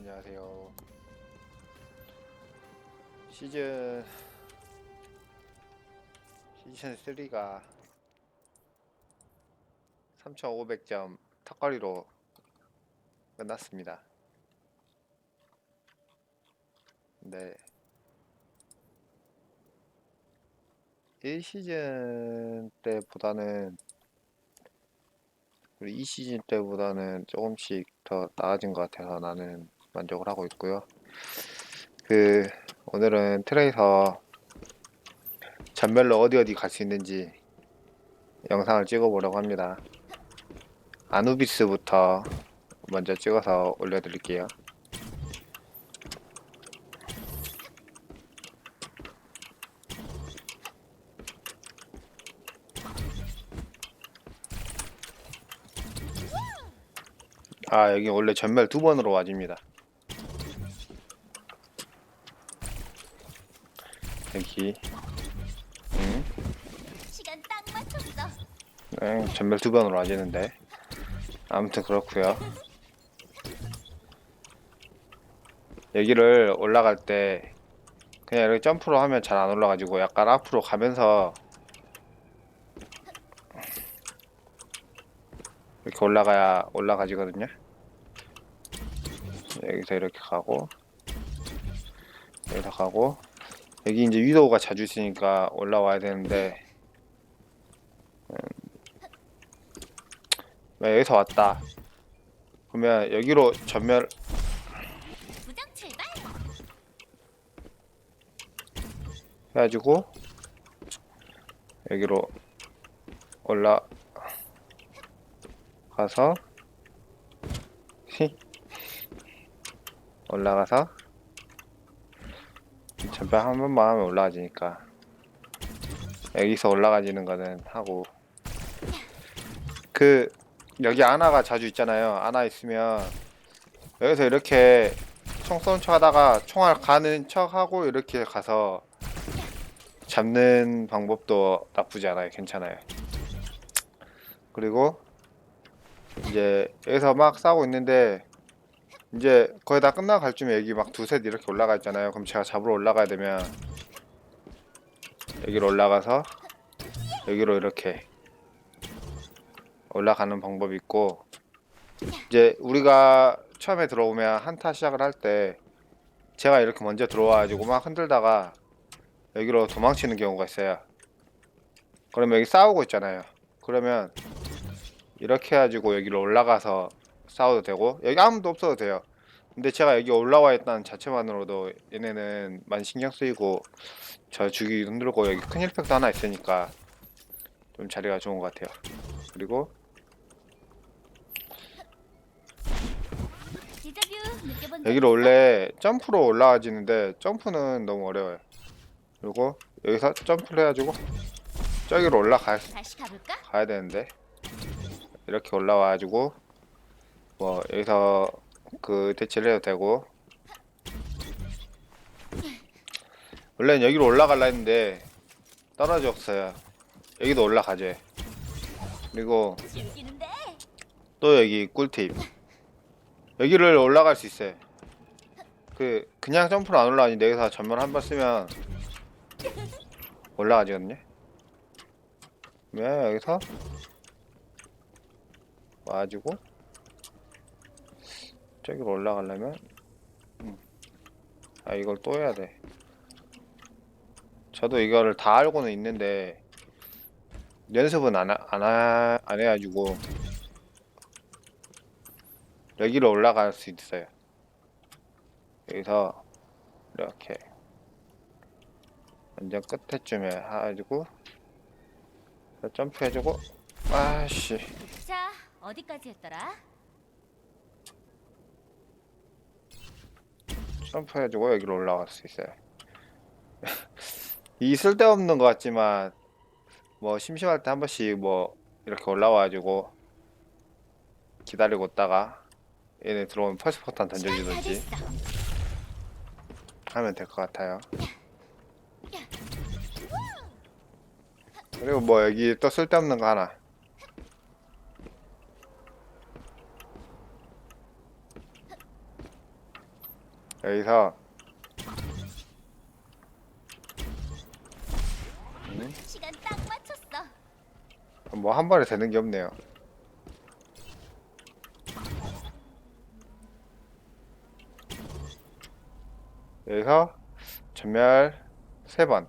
안녕하세요. 시즌 시즌 3가 3,500점 턱걸이로 끝났습니다. 네. 1시즌 때보다는 우리 이 시즌 때보다는 조금씩 더 나아진 것 같아서 나는 만족을 하고 있고요. 그 오늘은 트레이서 전멸로 어디 어디 갈 수 있는지 영상을 찍어보려고 합니다. 아누비스부터 먼저 찍어서 올려드릴게요. 아 여기 원래 전멸 두 번으로 와집니다. 여기 음, 시간 딱 맞췄어. 네, 전멸 두 번으로 와지는데 아무튼 그렇고요. 여기를 올라갈 때 그냥 이렇게 점프로 하면 잘 안 올라가지고 약간 앞으로 가면서 이렇게 올라가야 올라가지거든요. 여기서 이렇게 가고 여기서 가고 여기 이제 위도우가 자주 있으니까 올라와야 되는데 왜 여기서 왔다. 그러면 여기로 전멸. 해가지고 여기로 올라가서 히. 올라가서 전멸 한 번만 하면 올라가지니까 여기서 올라가지는 거는 하고 그 여기 아나가 자주 있잖아요 아나 있으면 여기서 이렇게 총 쏘는 척 하다가 총알 가는 척 하고 이렇게 가서 잡는 방법도 나쁘지 않아요. 괜찮아요. 그리고 이제 여기서 막 싸우고 있는데 이제 거의 다 끝나갈 쯤에 여기 막 두셋 이렇게 올라가 있잖아요. 그럼 제가 잡으러 올라가야 되면 여기로 올라가서 여기로 이렇게 올라가는 방법이 있고 이제 우리가 처음에 들어오면 한타 시작을 할 때 제가 이렇게 먼저 들어와가지고 막 흔들다가 여기로 도망치는 경우가 있어요. 그러면 여기 싸우고 있잖아요. 그러면 이렇게 해가지고 여기로 올라가서 싸워도 되고 여기 아무도 없어도 돼요. 근데 제가 여기 올라와 있다는 자체만으로도 얘네는 많이 신경 쓰이고 저 죽이기 힘들고 여기 큰 힐팩도 하나 있으니까 좀 자리가 좋은 것 같아요. 그리고 여기로? 원래 점프로 올라가지는데 점프는 너무 어려워요. 그리고 여기서 점프를 해가지고 저기로 가볼까? 가야 되는데 이렇게 올라와가지고 뭐 여기서 그 대치를 해도 되고 원래는 여기로 올라갈라 했는데 떨어졌어요. 여기도 올라가죠. 그리고. 또 여기 꿀팁. 여기를 올라갈 수 있어요. 그 그냥 점프로 안 올라가는데 여기서 전면 한 번 쓰면 올라가지거든요. 왜 여기서 와가지고 저기로 올라가려면 음. 아 이걸 또 해야 돼. 저도 이거를 다 알고는 있는데 연습은 안, 하- 안, 하, 안 해가지고 여기로 올라갈 수 있어요. 여기서 이렇게 완전 끝에쯤에 해가지고 점프해주고 아씨 자, 어디까지 했더라? 점프해주고 여기로 올라갈 수 있어요. 이 쓸데없는 것 같지만 뭐 심심할 때 한 번씩 뭐 이렇게 올라와가지고 기다리고 있다가 얘네 들어오면 펄스 포탄 시간 다 던져주든지. 하면 될 것 같아요. 그리고 뭐 여기 또 쓸데없는 거 하나. 여기서 시간 딱 맞췄어. 뭐 한 번에 되는 게 없네요. 여기서 전멸 세 번.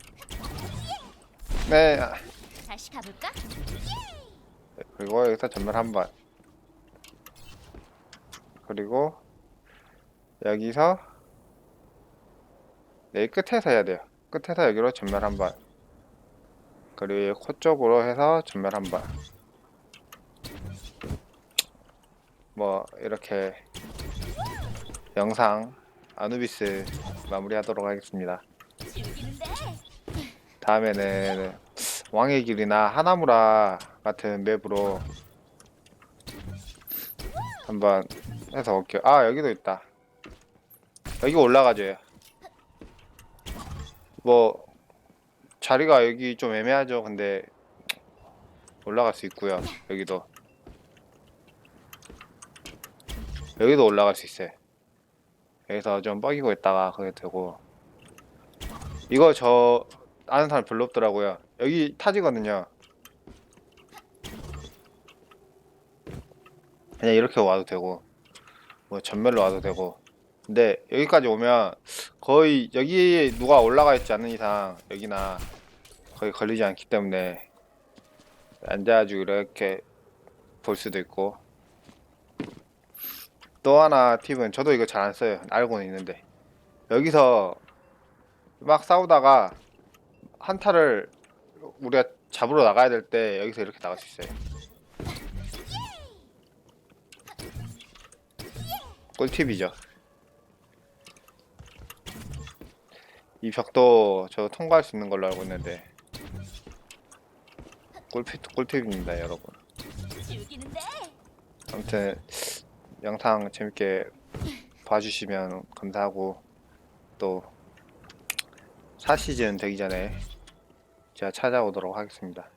네. 아, 다시 가볼까? 그리고 여기서 전멸 한 번. 그리고 여기서 여기 끝에서 해야 돼요. 끝에서 여기로 전멸 한 번. 그리고 코 쪽으로 해서 전멸 한 번. 뭐 이렇게 영상 아누비스 마무리하도록 하겠습니다. 다음에는 왕의 길이나 하나무라 같은 맵으로 한번 해서 올게요. 아 여기도 있다. 여기 올라가줘요. 뭐 자리가 여기 좀 애매하죠. 근데 올라갈 수 있고요. 여기도 여기도 올라갈 수 있어요. 여기서 좀 뻐기고 있다가 그게 되고 이거 저 아는 사람 별로 없더라고요. 여기 타지거든요. 그냥 이렇게 와도 되고, 뭐 전멸로 와도 되고. 근데 여기까지 오면 거의 여기 누가 올라가 있지 않는 이상 여기나 거의 걸리지 않기 때문에 앉아가지고 이렇게 볼 수도 있고. 또 하나 팁은 저도 이거 잘 안 써요. 알고는 있는데 여기서 막 싸우다가 한타를 우리가 잡으러 나가야 될 때 여기서 이렇게 나갈 수 있어요. 꿀팁이죠. 이 벽도 저 통과할 수 있는 걸로 알고 있는데 꿀팁, 꿀팁입니다 여러분. 아무튼 영상 재밌게 봐주시면 감사하고 또 4시즌 되기 전에 제가 찾아오도록 하겠습니다.